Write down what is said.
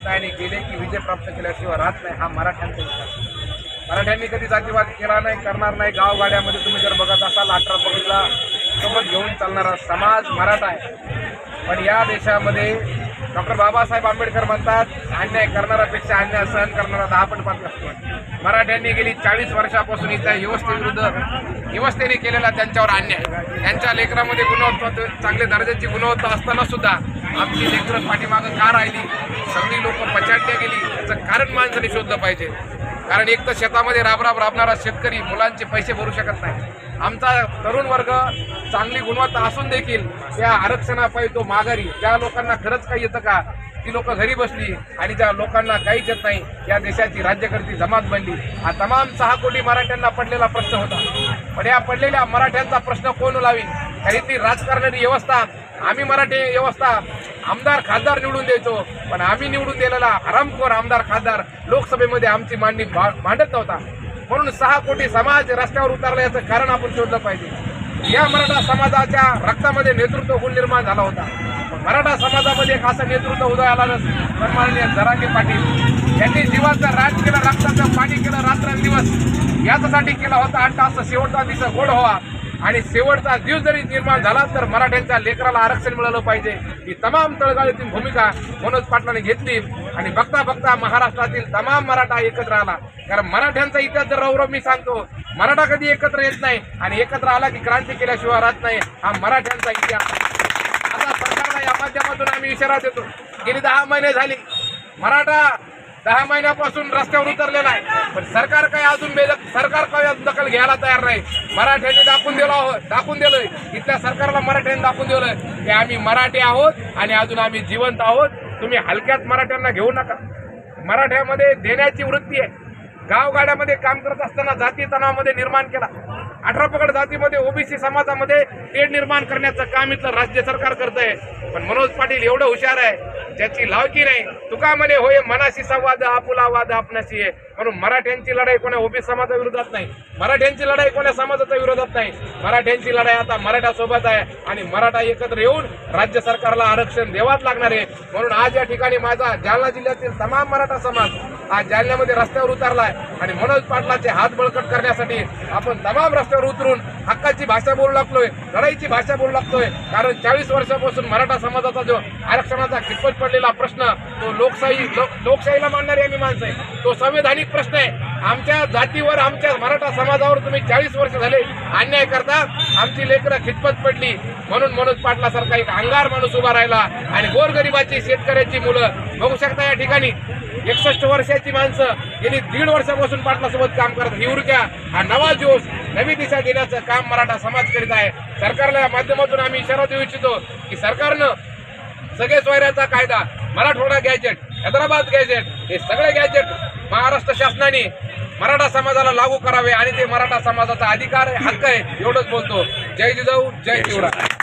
आणि गेले की विजय प्राप्त केल्याशिवाय राहत नाही हा मराठ्यांचा विचार. मराठ्यांनी कधी जातीवाद केला नाही करणार नाही गावगाड्यामध्ये तुम्ही जर बघत असाल अठरा पगडीला सोबत घेऊन चालणारा समाज मराठा आहे. पण या देशामध्ये डॉक्टर बाबासाहेब आंबेडकर म्हणतात अन्याय करणाऱ्यापेक्षा अन्याय सहन करणारा दहा पण पाच असतो. मराठ्यांनी गेली चाळीस वर्षापासून इथल्या व्यवस्थेविरुद्ध व्यवस्थेने केलेला त्यांच्यावर अन्याय. त्यांच्या लेकरामध्ये गुणवत्ता चांगल्या दर्जाची गुणवत्ता असताना सुद्धा आमची लेकरं पाठीमागं का राहिली? सगळी लोक पछाडल्या गेली. याचं कारण माणसाने शोधलं पाहिजे. कारण एक तर शेतामध्ये राबराब राबणारा शेतकरी मुलांचे पैसे भरू शकत नाही. आमचा तरुण वर्ग चांगली गुणवत्ता असून देखील त्या आरक्षणापायी तो माघारी. ज्या लोकांना खरंच काही येतं का ती लोक घरी बसली आणि ज्या लोकांना काहीच येत नाही या देशाची राज्यकर्ती जमात बनली. हा तमाम सहा कोटी मराठ्यांना पडलेला प्रश्न होता. पण या पडलेल्या मराठ्यांचा प्रश्न कोण लावी कारण ती राजकारणाची व्यवस्था आम्ही मराठी व्यवस्था आमदार खासदार निवडून द्यायचो. पण आम्ही निवडून दिलेला हरामखोर आमदार खासदार लोकसभेमध्ये आमची मांडणी भा- मांडत नव्हता. म्हणून सहा कोटी समाज रस्त्यावर उतरला याचं कारण आपण शोधलं पाहिजे. या मराठा समाजाच्या रक्तामध्ये नेतृत्व गुण निर्माण झाला होता. पण मराठा समाजामध्ये एक असं नेतृत्व उदय आला नसेल माननीय जरांगे पाटील. यांनी जीवाचं राज केलं रक्ताचं पाणी केलं रात्रंदिवस याच्यासाठी केला होता आणि असं शेवटचा दिवस गोड व्हावा. आणि शेवटचा दिवस जरी निर्माण झाला तर मराठ्यांच्या लेकराला आरक्षण मिळालं पाहिजे. ही तमाम तळगाळीतील भूमिका मनोज पाटलांनी घेतली आणि बघता बघता महाराष्ट्रातील तमाम मराठा एकत्र आला. कारण मराठ्यांचा इतिहास जर रौरव मी सांगतो मराठा कधी एकत्र येत नाही आणि एकत्र आला की क्रांती केल्याशिवाय राहत नाही हा मराठ्यांचा इतिहास. आता सरकारला या माध्यमातून आम्ही इशारा देतो गेली दहा महिने झाली. मराठा दहा महिन्यापासून रस्त्यावर उतरलेला आहे पण सरकार काय अजून बेदक सरकार काय दखल घ्यायला तयार नाही. मराठ्यांनी दाखवून दिलं आहोत दाखवून दिलंय. इथल्या सरकारला मराठ्यांनी दाखवून दिलं की आम्ही मराठी आहोत आणि अजून आम्ही जिवंत आहोत. तुम्ही हलक्यात मराठ्यांना घेऊ नका. मराठ्यामध्ये देण्याची वृत्ती आहे. गावगाड्यामध्ये काम करत असताना जाती तणावामध्ये निर्माण केला. अठरा पकड जातीमध्ये ओबीसी समाजामध्ये तेढ निर्माण करण्याचं काम इथलं राज्य सरकार करत आहे पण मनोज पाटील एवढं हुशार आहे ज्याची लावकी नाही. तुका म्हणे होय मनाशी संवाद आपुला वाद आपणाशी आहे. म्हणून मराठ्यांची लढाई कोणा ओबीसी समाजा विरोधात नाही मराठ्यांची लढाई कोणा समाजाच्या विरोधात नाही. मराठ्यांची लढाई आता मराठासोबत आहे आणि मराठा एकत्र येऊन राज्य सरकारला आरक्षण द्यावाच लागणार आहे. म्हणून आज या ठिकाणी माझा जालना जिल्ह्यातील तमाम मराठा समाज आज जालन्यामध्ये रस्त्यावर उतरलाय आणि मनोज पाटलाचे हात बळकट करण्यासाठी आपण तमाम रस्त्यावर उतरून हक्काची भाषा बोलू लागलोय लढाईची भाषा बोलू लागतोय कारण चाळीस वर्षापासून मराठा समाजाचा जो आरक्षणाचा खितपत पडलेला प्रश्न तो लोकशाही लोकशाहीला मानणारी आम्ही माणसं आहे. तो संवैधानिक प्रश्न आहे. आमच्या जातीवर आमच्या मराठा समाजावर तुम्ही चाळीस वर्ष झाले अन्याय करता. आमची लेकरं खितपत पडली. म्हणून मनोज पाटलासारखा एक अंगार माणूस उभा राहिला आणि गोरगरिबाची शेतकऱ्याची मुलं. बघू शकता या ठिकाणी एकसष्ट वर्षाची माणसं गेली दीड वर्षापासून पाटलासोबत काम करत ही उर्जा हा नवा जोश नवी दिशा देण्याचं काम मराठा समाज करीत आहे. सरकारला या माध्यमातून आम्ही इशारा देऊ इच्छितो की सरकारनं सगळे सोयऱ्याचा कायदा मराठवाडा गॅजेट हैदराबाद गॅजेट हे सगळे गॅजेट महाराष्ट्र शासनाने मराठा समाजाला लागू करावे आणि ते मराठा समाजाचा अधिकार आहे हक्क आहे एवढंच बोलतो. जय जिजाऊ जय शिवराय.